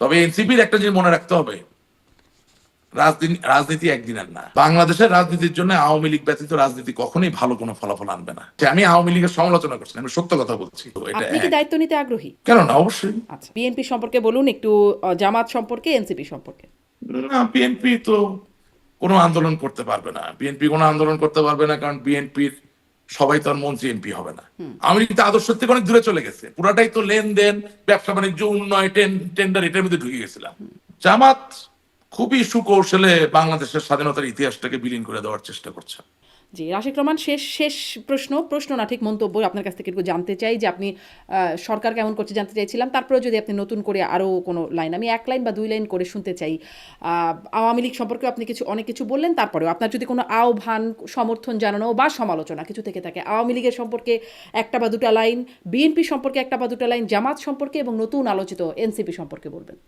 তবে এনসিপির একটা জিনিস মনে রাখতে হবে। রাজনীতি রাজনীতি একদিনের না। বাংলাদেশের রাজনীতির জন্য আওয়ামী লীগ ব্যতীত রাজনীতি কখনোই ভালো কোনো ফলাফল আনবে না। যে আমি আওয়ামী লীগের সমালোচনা করছি আমি সত্য কথা বলছি। এটা আপনি কি দায়িত্ব নিতে আগ্রহী? কেন না অবশ্যই। আচ্ছা বিএনপি সম্পর্কে বলুন একটু জামাত সম্পর্কে এনসিপি সম্পর্কে। না বিএনপি তো কোনো আন্দোলন করতে পারবে না। বিএনপি কোনো আন্দোলন করতে পারবে না কারণ বিএনপির সবাই তো আর মন্ত্রী এমপি হবে না। আমি তো আদর্শ থেকে অনেক দূরে চলে গেছে। পুরাটাই তো লেনদেন ব্যবসা বাণিজ্য উন্নয়ন টেন্ডার এটার মধ্যে ঢুকে গেছিলাম। জামাত খুবই সুকৌশলে বাংলাদেশের স্বাধীনতার ইতিহাসটাকে বিলীন করে দেওয়ার চেষ্টা করছে। জি রাশিক রহমান শেষ শেষ প্রশ্ন প্রশ্ন না, ঠিক মন্তব্য আপনার কাছ থেকে একটু জানতে চাই যে আপনি সরকার কেমন করছে জানতে চাইছিলাম। তারপরে যদি আপনি নতুন করে আরও কোনো লাইন, আমি এক লাইন বা দুই লাইন করে শুনতে চাই। আওয়ামী লীগ সম্পর্কে আপনি কিছু, অনেক কিছু বললেন, তারপরেও আপনার যদি কোনো আহ্বান, সমর্থন জানানো বা সমালোচনা কিছু থেকে থাকে, আওয়ামী লীগের সম্পর্কে একটা বা দুটা লাইন, বিএনপি সম্পর্কে একটা বা দুটা লাইন, জামাত সম্পর্কে এবং নতুন আলোচিত এনসিপি সম্পর্কে বলবেন।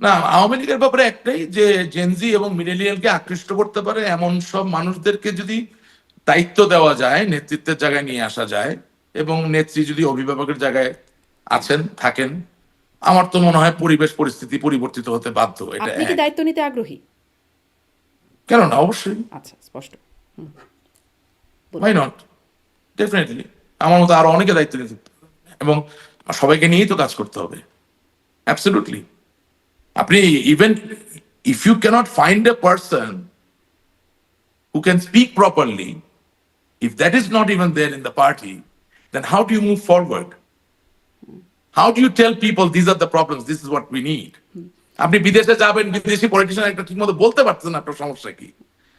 না আওয়ামী লীগের ব্যাপারে একটাই যে জেনজি এবং মিলেনিয়ালকে আকৃষ্ট করতে পারে এমন সব মানুষদেরকে যদি দায়িত্ব দেওয়া যায় নেতৃত্বের জায়গায় নিয়ে আসা যায় এবং নেত্রী যদি অভিভাবকের জায়গায় আছেন থাকেন আমার তো মনে হয় পরিবেশ পরিস্থিতি পরিবর্তিত হতে বাধ্য এটা আপনি কি দায়িত্ব নিতে আগ্রহী? কেন না অবশ্যই। আচ্ছা স্পষ্ট। ওয়াই নট ডেফিনেটলি আমার মতো আরও অনেকে দায়িত্ব নিতে হবে। এবং সবাইকে নিয়েই তো কাজ করতে হবে। অ্যাবসলিউটলি আপনি even if you can't find a person who can speak properly, if that is not even there in the party, then how do you move forward? How do you tell people these are the problems, this is what we need? আপনি বিদেশে যাবেন বিদেশি politician একটা ঠিক মতো বলতে পারতেন না আপনার সমস্যা কি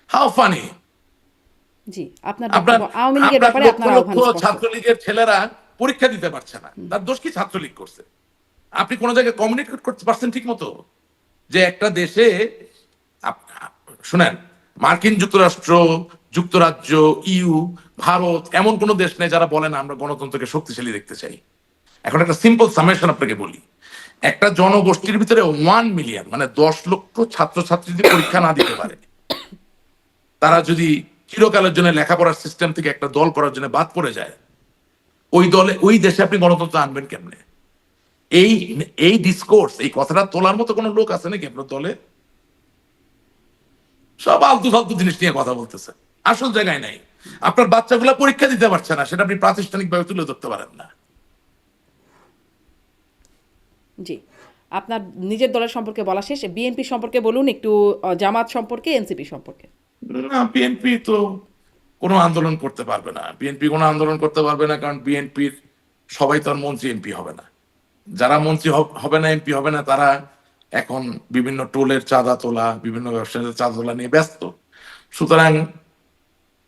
হাউ ফানি জি আপনার আপনার আওয়ামী লীগের ব্যাপারে আপনার লক্ষ আহ্বান স্পষ্ট। ছাত্রলীগের ছেলেরা পরীক্ষা দিতে পারছে না তার দোষ কি ছাত্রলীগ করছে আপনি কোন জায়গায় কমিউনিকেট করতে পারছেন ঠিক মতো যে একটা দেশে শুনেন, মার্কিন যুক্তরাষ্ট্র, যুক্তরাজ্য, ইউ, ভারত, এমন কোন দেশ নেই যারা বলে না, আমরা গণতন্ত্রকে শক্তিশালী দেখতে চাই। এখন একটা সিম্পল সামেশন আপনাকে বলি। একটা জনগোষ্ঠীর ভিতরে ওয়ান মিলিয়ন মানে দশ লক্ষ ছাত্রছাত্রী যদি পরীক্ষা না দিতে পারে, তারা যদি চিরকালের জন্য লেখাপড়ার সিস্টেম থেকে একটা দল করার জন্য বাদ পড়ে যায়, ওই দলে, ওই দেশে আপনি গণতন্ত্র আনবেন কেমনে? এই এই ডিসকোর্স এই কথাটা তোলার মতো কোনো লোক আছে নাকি আপনার দলে? সব আলতু ফালতু জিনিস নিয়ে কথা বলতেছে। আসল জায়গায় নাই। আপনার বাচ্চাগুলো পরীক্ষা দিতে পারছে না সেটা আপনি প্রাতিষ্ঠানিক ভাবে তুলে ধরতে পারেন না। জি। আপনার নিজের দলের সম্পর্কে বলা শেষ। বিএনপি সম্পর্কে বলুন একটু জামাত সম্পর্কে এনসিপি সম্পর্কে। না বিএনপি তো কোনো আন্দোলন করতে পারবে না। বিএনপি কোনো আন্দোলন করতে পারবে না কারণ বিএনপির সবাই তো আর মন্ত্রী এমপি হবে না। যারা মন্ত্রী হবে না, এমপি হবে না, তারা এখন বিভিন্ন টোলের চাঁদা তোলা, বিভিন্ন ব্যবসায়ীদের চাঁদা তোলা নিয়ে ব্যস্ত। সুতরাং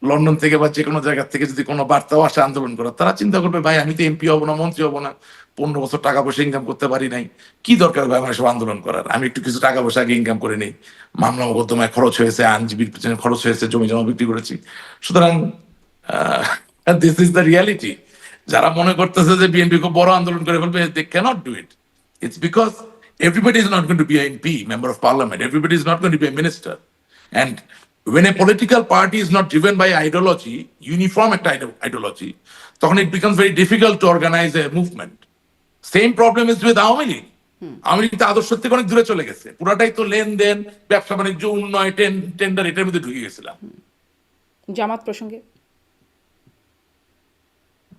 লন্ডন থেকে বা যে কোনো জায়গা থেকে যদি কোনো বার্তাও আসে আন্দোলন করার, তারা চিন্তা করবে, ভাই, আমি তো এমপি হব না, মন্ত্রী হব না, পনেরো বছর টাকা পয়সা ইনকাম করতে পারি নাই। কি দরকার ভাই আমার সব আন্দোলন করার? আমি একটু কিছু টাকা পয়সা আগে ইনকাম করে নেই। মামলা মোকদ্দমায় খরচ হয়েছে, আইনজীবীর পিছনে খরচ হয়েছে জমি জমা বিক্রি করেছি। সুতরাং দিস ইজ দ্য রিয়ালিটি যারা মনে করতেছে যে বিএনপি খুব বড় আন্দোলন করে ফেলবে they can't do it it's because everybody is not going to be an MP, member of parliament. Everybody is not going to be a minister. And when a political party is not driven by ideology, uniform ideology, তখন it becomes very difficult to organize a movement. Same problem is with Awami League Awami League তো আদর্শ থেকে অনেক দূরে চলে গেছে পুরাটাই তো লেনদেন ব্যবসা বাণিজ্য উন্নয়ন টেন্ডার এটার মধ্যে ঢুকে গেছিলাম জামাত প্রসঙ্গে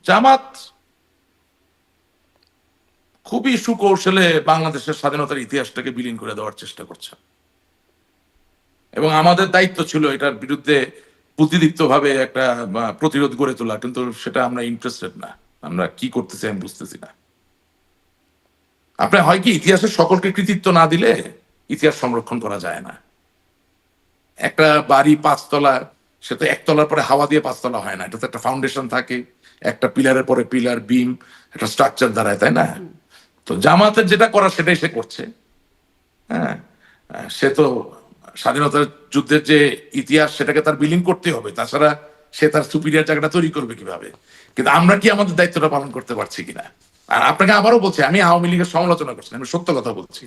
জামাত খুবই সুকৌশলে বাংলাদেশের স্বাধীনতার ইতিহাসটাকে বিলীন করে দেওয়ার চেষ্টা করছে। এবং আমাদের দায়িত্ব ছিল এটার বিরুদ্ধে বুদ্ধিদীপ্ত ভাবে একটা প্রতিরোধ গড়ে তোলা, কিন্তু সেটা আমরা ইন্টারেস্টেড না। আমরা কি করতেছি আমি বুঝতেছি না। আপনার হয় কি, ইতিহাসের সকলকে কৃতিত্ব না দিলে ইতিহাস সংরক্ষণ করা যায় না। একটা বাড়ি পাঁচতলা সে তো একতলার পরে হাওয়া দিয়ে পাঁচতলা হয় না। এটা তো একটা ফাউন্ডেশন থাকে একটা পিলারের পরে পিলার বিম একটা স্ট্রাকচার দাঁড়ায় তাই না? তো জামাতের যেটা করা সেটাই সে করছে। হ্যাঁ? সে তো স্বাধীনতার যুদ্ধের যে ইতিহাস সেটাকে তার বিলীন করতে হবে। তাছাড়া সে তার সুপিরিয়ার জায়গাটা তৈরি করবে কীভাবে? কিন্তু আমরা কি আমাদের দায়িত্বটা পালন করতে পারছি কিনা? আর আপনাকে আবারও বলছি আমি আওয়ামী লীগের সমালোচনা করছি আমি সত্য কথা বলছি।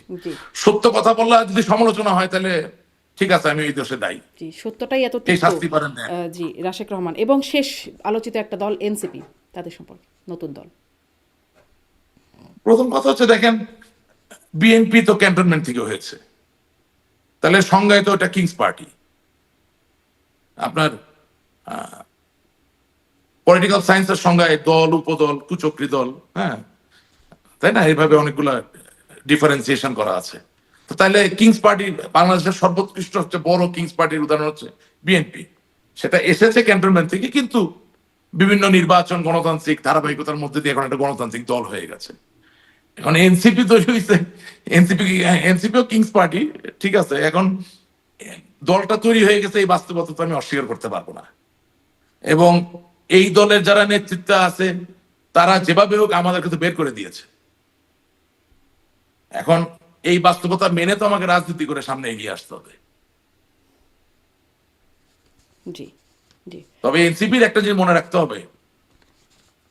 সত্য কথা বললে যদি সমালোচনা হয় তাহলে ঠিক আছে আমি এই দোষে দায়ী। জি সত্যটাই এত এই শাস্তি পারেন জি রাশেক রহমান। এবং শেষ আলোচিত একটা দল এনসিপি তাদের সম্পর্কে নতুন দল। প্রথম কথা হচ্ছে দেখেন বিএনপি তো ক্যান্টনমেন্ট থেকে হয়েছে। তাহলে সংজ্ঞায় তো ওটা কিংস পার্টি। আপনার পলিটিক্যাল সায়েন্সের সংজ্ঞায় দল উপদল কুচক্রি দল হ্যাঁ? তাই না? এইভাবে অনেকগুলা ডিফারেন্সিয়েশন করা আছে। তাহলে কিংস পার্টি বাংলাদেশের সর্বোৎকৃষ্ট হচ্ছে বড় কিংস পার্টির উদাহরণ হচ্ছে বিএনপি সেটা এসেছে ক্যান্টনমেন্ট থেকে, কিন্তু বিভিন্ন নির্বাচন, গণতান্ত্রিক ধারাবাহিকতার মধ্যে দিয়ে এখন একটা গণতান্ত্রিক দল হয়ে গেছে। এখন এনসিপি তৈরি হয়েছে। এনসিপি এনসিপিও কিংস পার্টি ঠিক আছে, এখন দলটা তৈরি হয়ে গেছে, এই বাস্তবতা তো আমি অস্বীকার করতে পারব না। এবং এই দলের যারা নেতৃত্বে আছে, তারা যেভাবে হোক আমাদেরকে তো বের করে দিয়েছে। এখন এই বাস্তবতা মেনে তো আমাকে রাজনীতি করে সামনে এগিয়ে আসতে হবে। তবে এনসিপির একটা জিনিস মনে রাখতে হবে।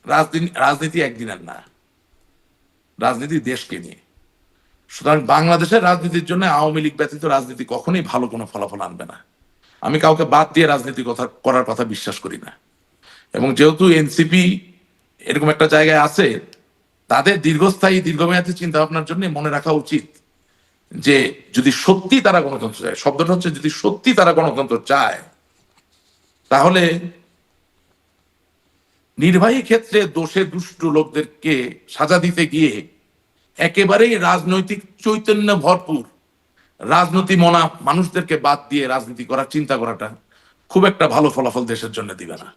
রাজনীতি রাজনীতি একদিনের না। রাজনীতি দেশকে নিয়ে। সুতরাং বাংলাদেশের রাজনীতির জন্য আওয়ামী লীগ ব্যতীত রাজনীতি কখনোই ভালো কোনো ফলাফল আনবে না। আমি কাউকে বাদ দিয়ে রাজনীতি কথা করার কথা বিশ্বাস করি না। এবং যেহেতু এনসিপি এরকম একটা জায়গায় আছে তাদের দীর্ঘস্থায়ী দীর্ঘমেয়াদী চিন্তা ভাবনার জন্য মনে রাখা উচিত যে যদি সত্যি তারা গণতন্ত্র চায়, শব্দটা হচ্ছে যদি সত্যি তারা গণতন্ত্র চায়, তাহলে নির্বাহী ক্ষেত্রে দোষে দুষ্ট লোকদেরকে সাজা দিতে গিয়ে একেবারেই রাজনৈতিক চৈতন্য ভরপুর রাজনীতি মনা মানুষদেরকে বাদ দিয়ে রাজনীতি করার, চিন্তা করাটা খুব একটা ভালো ফলাফল দেশের জন্য দিবে না।